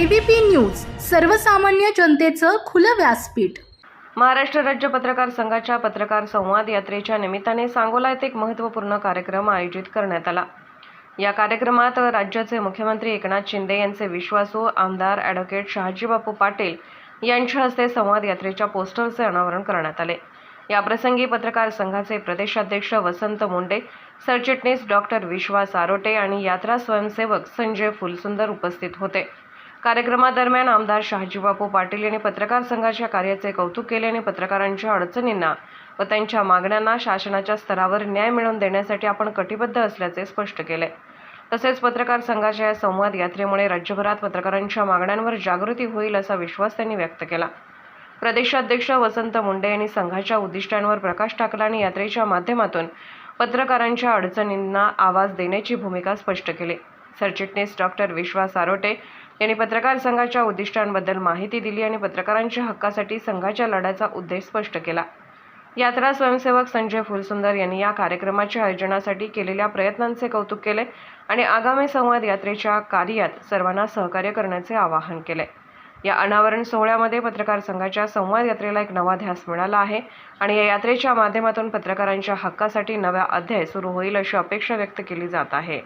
ABP news सर्वसामान्य जनतेचं खुलं व्यासपीठ. महाराष्ट्र राज्य पत्रकार संघाच्या पत्रकार संवाद यात्रेच्या निमित्ताने सांगोला येथे एक महत्त्वपूर्ण कार्यक्रम आयोजित करण्यात आला. या कार्यक्रमात राज्याचे मुख्यमंत्री एकनाथ शिंदे यांचे विश्वासू आमदार ॲडव्होकेट शहाजीबापू पाटील यांच्या हस्ते संवाद यात्रेच्या पोस्टरचे अनावरण करण्यात आले. याप्रसंगी पत्रकार संघाचे प्रदेशाध्यक्ष वसंत मुंडे सरचिटणीस डॉक्टर विश्वास आरोटे आणि यात्रा स्वयंसेवक संजय फुलसुंदर उपस्थित होते. कार्यक्रमादरम्यान आमदार शहाजीबापू पाटील यांनी पत्रकार संघाच्या कार्याचे कौतुक केले आणि पत्रकारांच्या अडचणींना व त्यांच्या मागण्यांना शासनाच्या स्तरावर न्याय मिळवून देण्यासाठी आपण कटिबद्ध असल्याचे स्पष्ट केले. तसेच पत्रकार संघाच्या या संवाद यात्रेमुळे राज्यभरात पत्रकारांच्या मागण्यांवर जागृती होईल असा विश्वास त्यांनी व्यक्त केला. प्रदेशाध्यक्ष वसंत मुंडे यांनी संघाच्या उद्दिष्टांवर प्रकाश टाकला आणि यात्रेच्या माध्यमातून पत्रकारांच्या अडचणींना आवाज देण्याची भूमिका स्पष्ट केली. सरचिटणीस डॉक्टर विश्वास आरोटे यांनी पत्रकार संघाच्या उद्दिष्टांबद्दल माहिती दिली आणि पत्रकारांच्या हक्कासाठी संघाच्या लढ्याचा उद्देश स्पष्ट केला. यात्रा स्वयंसेवक संजय फुलसुंदर यांनी या कार्यक्रमाच्या आयोजनासाठी केलेल्या प्रयत्नांचे कौतुक केले आणि आगामी संवाद यात्रेच्या कार्यात सर्वांना सहकार्य करण्याचे आवाहन केले. या अनावरण सोहळ्यामध्ये पत्रकार संघाच्या संवाद यात्रेला एक नवा ध्यास मिळाला आहे आणि या यात्रेच्या माध्यमातून पत्रकारांच्या हक्कासाठी नव्या अध्याय सुरू होईल अशी अपेक्षा व्यक्त केली जात आहे.